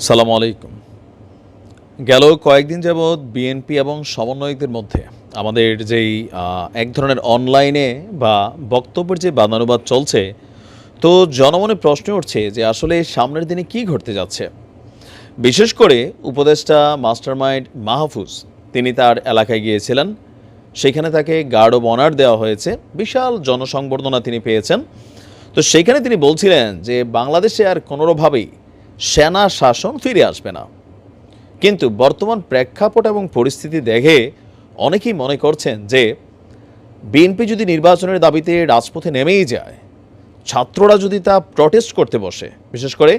সালাম আলাইকুম। গেল কয়েকদিন যাবৎ বিএনপি এবং সমন্বয়কদের মধ্যে আমাদের যেই এক ধরনের অনলাইনে বা বক্তব্যের যে বাদানুবাদ চলছে, তো জনমনে প্রশ্ন উঠছে যে আসলে সামনের দিনে কি ঘটতে যাচ্ছে। বিশেষ করে উপদেষ্টা মাস্টারমাইন্ড মাহফুজ, তিনি তার এলাকায় গিয়েছিলেন। সেখানে তাকে গার্ড অব অনার দেওয়া হয়েছে। বিশাল জনসংবর্ধনা তিনি পেয়েছেন। তো সেখানে তিনি বলছিলেন যে বাংলাদেশে আর কোনোভাবেই সেনা শাসন ফিরে আসবে না। কিন্তু বর্তমান প্রেক্ষাপট এবং পরিস্থিতি দেখে অনেকেই মনে করছেন যে, বিএনপি যদি নির্বাচনের দাবিতে রাজপথে নেমেই যায়, ছাত্ররা যদি তা প্রটেস্ট করতে বসে, বিশেষ করে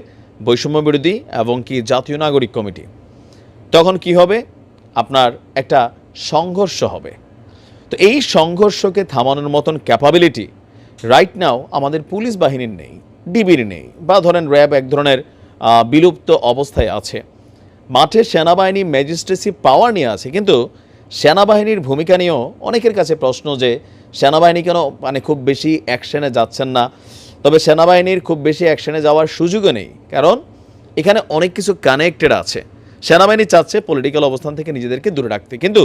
বৈষম্য বিরোধী এবং কি জাতীয় নাগরিক কমিটি, তখন কি হবে? আপনার একটা সংঘর্ষ হবে। তো এই সংঘর্ষকে থামানোর মতন ক্যাপাবিলিটি রাইট নাও আমাদের পুলিশ বাহিনীর নেই, ডিবির নেই, বা ধরেন র্যাব এক ধরনের বিলুপ্ত অবস্থায় আছে। মাঠে সেনাবাহিনী ম্যাজিস্ট্রেসি পাওয়ার নিয়ে আছে, কিন্তু সেনাবাহিনীর ভূমিকা নিয়েও অনেকের কাছে প্রশ্ন যে সেনাবাহিনী কেন মানে খুব বেশি অ্যাকশনে যাচ্ছেন না। তবে সেনাবাহিনীর খুব বেশি অ্যাকশনে যাওয়ার সুযোগও নেই, কারণ এখানে অনেক কিছু কানেক্টেড আছে। সেনাবাহিনী চাচ্ছে পলিটিক্যাল অবস্থান থেকে নিজেদেরকে দূরে রাখতে, কিন্তু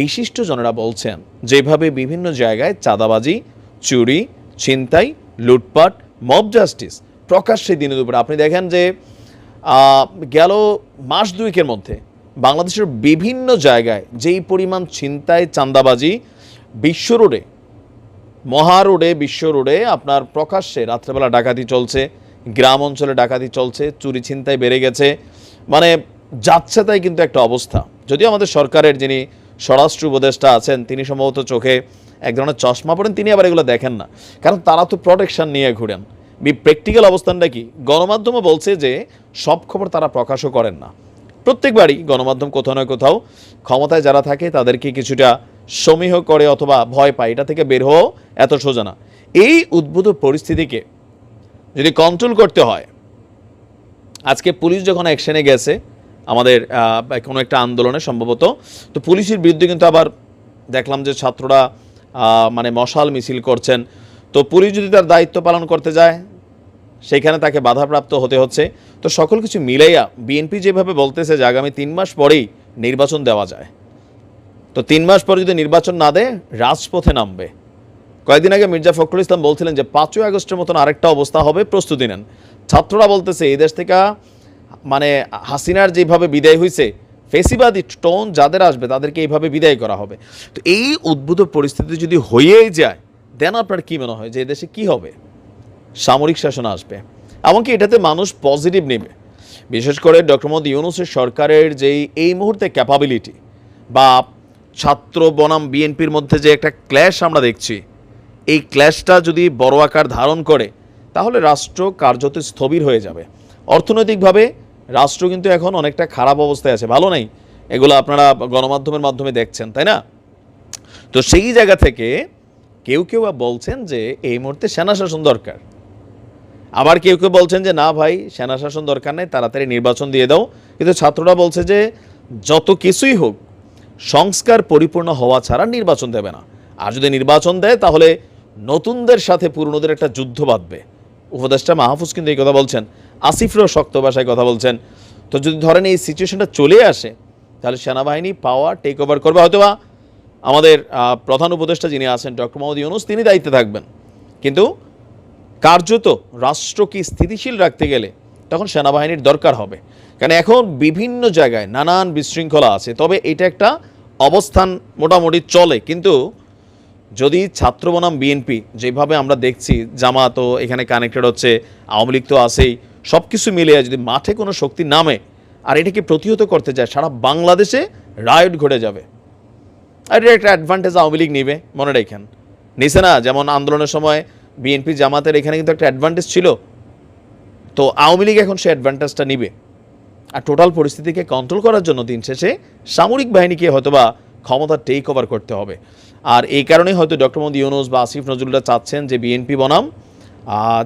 বিশিষ্ট জনেরা বলছেন যেভাবে বিভিন্ন জায়গায় চাঁদাবাজি, চুরি, ছিনতাই, লুটপাট মব জাস্টিস প্রকাশ্যে দিনে দুপুরে আপনি দেখেন যে গেল মাস দুয়েকের মধ্যে বাংলাদেশের বিভিন্ন জায়গায় যেই পরিমাণ ছিনতাই, চাঁদাবাজি বিশ্ব রোডে, মহা রোডে, বিশ্ব রোডে আপনার প্রকাশ্যে রাত্রেবেলা ডাকাতি চলছে, গ্রাম অঞ্চলে ডাকাতি চলছে, চুরি ছিনতাই বেড়ে গেছে। মানে যাচ্ছে তাই কিন্তু একটা অবস্থা। যদিও আমাদের সরকারের যিনি স্বরাষ্ট্র উপদেষ্টা আছেন, তিনি সম্ভবত চোখে এক ধরনের চশমা পড়েন তিনি আবার এগুলো দেখেন না। কারণ তারা তো প্রোটেকশন নিয়ে ঘুরেন। প্র্যাকটিক্যাল অবস্থানটা কি? গণমাধ্যমও বলছে যে সব খবর তারা প্রকাশও করেন না। প্রত্যেকবারই গণমাধ্যম কোথাও না কোথাও ক্ষমতায় যারা থাকে তাদেরকে কিছুটা সমীহ করে অথবা ভয় পায়। এটা থেকে বের হওয়াও এত সোজা না। এই উদ্ভূত পরিস্থিতিকে যদি কন্ট্রোল করতে হয়, আজকে পুলিশ যখন অ্যাকশনে গেছে, আমাদের কোনো একটা আন্দোলনে সম্ভবত, তো পুলিশের বিরুদ্ধে কিন্তু আবার দেখলাম যে ছাত্ররা মানে মশাল মিছিল করছেন। তো পুলিশ যদি তার দায়িত্ব পালন করতে যায় সেইখানে তাকে বাধাপ্রাপ্ত হতে হচ্ছে। তো সকল কিছু মিলাইয়া বিএনপি যেভাবে বলতেছে যে আগামী তিন মাস পরেই নির্বাচন দেওয়া যায়। তো তিন মাস পরে যদি নির্বাচন না দেয়, রাজপথে নামবে। কয়েকদিন আগে মির্জা ফখরুল ইসলাম বলছিলেন যে পাঁচই আগস্টের মতন আরেকটা অবস্থা হবে, প্রস্তুতি নেন। ছাত্ররা বলতেছে, এই দেশ থেকে মানে হাসিনার যেভাবে বিদায় হয়েছে ফেসিবাদী টোন যাদের আসবে তাদেরকে এইভাবে বিদায় করা হবে। তো এই উদ্ভূত পরিস্থিতি যদি হয়েই যায়, দেন আপনার কি মনে হয় যে এই দেশে কি হবে? সামরিক শাসন আসবে। এমনকি এটাতে মানুষ পজিটিভ নেবে। বিশেষ করে ডক্টর মোহাম্মদ ইউনুসের সরকারের যেই, এই মুহূর্তে ক্যাপাবিলিটি বা ছাত্র বনাম বিএনপির মধ্যে যে একটা ক্ল্যাশ আমরা দেখছি, এই ক্ল্যাশটা যদি বড় আকার ধারণ করে, তাহলে রাষ্ট্র কার্যত স্থবির হয়ে যাবে। অর্থনৈতিকভাবে রাষ্ট্র কিন্তু এখন অনেকটা খারাপ অবস্থায় আছে। ভালো নেই। এগুলো আপনারা গণমাধ্যমের মাধ্যমে দেখছেন, তাই না? তো সেই জায়গা থেকে কেউ কেউ বলছেন যে, এই মুহূর্তে সেনা শাসন দরকার। আবার কেউ কেউ বলছেন যে, না ভাই, সেনা শাসন দরকার নেই, তাড়াতাড়ি নির্বাচন দিয়ে দাও। কিন্তু ছাত্ররা বলছে যে, যত কিছুই হোক, সংস্কার পরিপূর্ণ হওয়া ছাড়া নির্বাচন দেবে না। আর যদি নির্বাচন দেয়, তাহলে নতুনদের সাথে পুরনোদের একটা যুদ্ধ বাঁধবে। উপদেষ্টা মাহফুজ কিন্তু এই কথা বলছেন। আসিফরাও শক্ত ভাষায় কথা বলছেন, তো যদি ধরেন এই সিচুয়েশনটা চলে আসে, তাহলে সেনাবাহিনী পাওয়ার টেক ওভার করবে। হয়তোবা আমাদের প্রধান উপদেষ্টা যিনি আছেন, ডক্টর মোহাম্মদ ইউনুস, তিনি দায়িত্বে থাকবেন। কিন্তু কার্যত রাষ্ট্রকে স্থিতিশীল রাখতে গেলে তখন সেনাবাহিনীর দরকার হবে। কারণ এখন বিভিন্ন জায়গায় নানান বিশৃঙ্খলা আছে, তবে এটা একটা অবস্থান মোটামুটি চলে। কিন্তু যদি ছাত্র বনাম বিএনপি, যেভাবে আমরা দেখছি জামাতও এখানে কানেক্টেড হচ্ছে, আওয়ামী লীগ তো আছেই সব কিছু মিলিয়ে যদি মাঠে কোনো শক্তি নামে, আর এটাকে প্রতিহত করতে যায়, সারা বাংলাদেশে রায়ট ঘটে যাবে। আর এটা একটা অ্যাডভান্টেজ আওয়ামী লীগ নিবে, মনে রেখেন। নিছে না, যেমন আন্দোলনের সময় বিএনপি জামাতের এখানে কিন্তু একটা অ্যাডভান্টেজ ছিল। তো আওয়ামী লীগ এখন সে অ্যাডভান্টেজটা নিবে। আর টোটাল পরিস্থিতিকে কন্ট্রোল করার জন্য দিন শেষে সামরিক বাহিনীকে হয়তোবা ক্ষমতা টেক ওভার করতে হবে। আর এই কারণেই হয়তো ডক্টর মোহাম্মদ ইউনুস বা আসিফ নজরুল্লাহ চাচ্ছেন যে বিএনপি বনাম।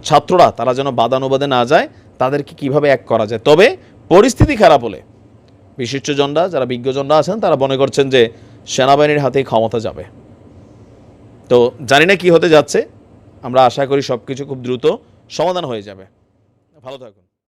ছাত্ররা, তারা যেন বাদানুবাদে না যায়, তাদেরকে কীভাবে এক করা যায়? তবে পরিস্থিতি খারাপ হলে বিশিষ্টজনরা যারা বিজ্ঞজনরা আছেন, তারা মনে করছেন যে সেনাবাহিনীর হাতেই ক্ষমতা যাবে। তো জানি না কি হতে যাচ্ছে। আমরা আশা করি সব কিছু খুব দ্রুত সমাধান হয়ে যাবে। ভালো থাকুন।